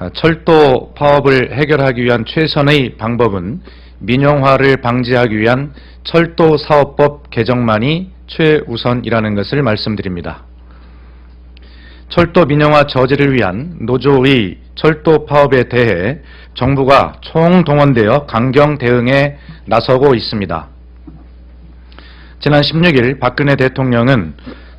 아, 철도 파업을 해결하기 위한 최선의 방법은 민영화를 방지하기 위한 철도 사업법 개정만이 최우선이라는 것을 말씀드립니다. 철도 민영화 저지를 위한 노조의 철도 파업에 대해 정부가 총동원되어 강경 대응에 나서고 있습니다. 지난 16일 박근혜 대통령은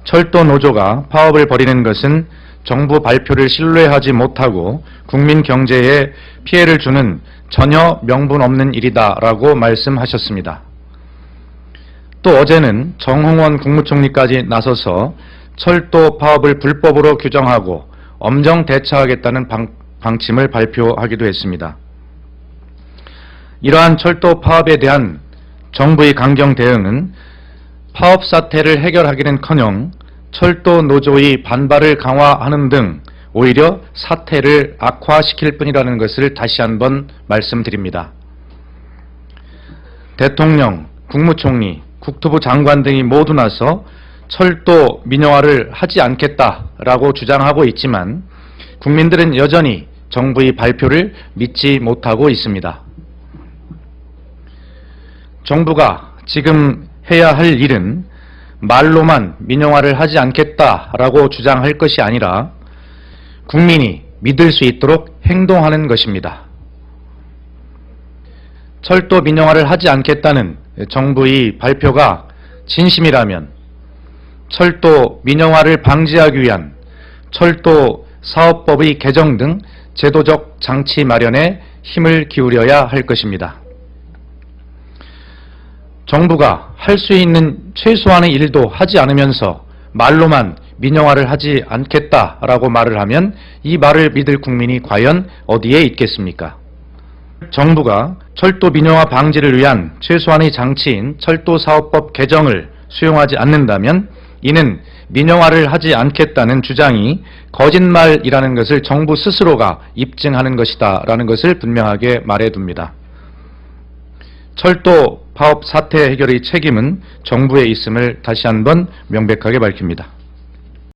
철도 노조가 파업을 벌이는 것은 정부 발표를 신뢰하지 못하고 국민 경제에 피해를 주는 전혀 명분 없는 일이다라고 말씀하셨습니다. 또 어제는 정홍원 국무총리까지 나서서 철도 파업을 불법으로 규정하고 엄정 대처하겠다는 방, 방침을 발표하기도 했습니다. 이러한 철도 파업에 대한 정부의 강경 대응은 파업 사태를 해결하기는커녕 철도 노조의 반발을 강화하는 등 오히려 사태를 악화시킬 뿐이라는 것을 다시 한번 말씀드립니다. 대통령, 국무총리, 국토부 장관 등이 모두 나서 철도 민영화를 하지 않겠다라고 주장하고 있지만 국민들은 여전히 정부의 발표를 믿지 못하고 있습니다. 정부가 지금 해야 할 일은 말로만 민영화를 하지 않겠다라고 주장할 것이 아니라 국민이 믿을 수 있도록 행동하는 것입니다. 철도 민영화를 하지 않겠다는 정부의 발표가 진심이라면 철도 민영화를 방지하기 위한 철도 사업법의 개정 등 제도적 장치 마련에 힘을 기울여야 할 것입니다. 정부가 할 수 있는 최소한의 일도 하지 않으면서 말로만 민영화를 하지 않겠다라고 말을 하면 이 말을 믿을 국민이 과연 어디에 있겠습니까? 정부가 철도 민영화 방지를 위한 최소한의 장치인 철도사업법 개정을 수용하지 않는다면 이는 민영화를 하지 않겠다는 주장이 거짓말이라는 것을 정부 스스로가 입증하는 것이다 라는 것을 분명하게 말해둡니다. 철도 파업 사태 해결의 책임은 정부에 있음을 다시 한번 명백하게 밝힙니다.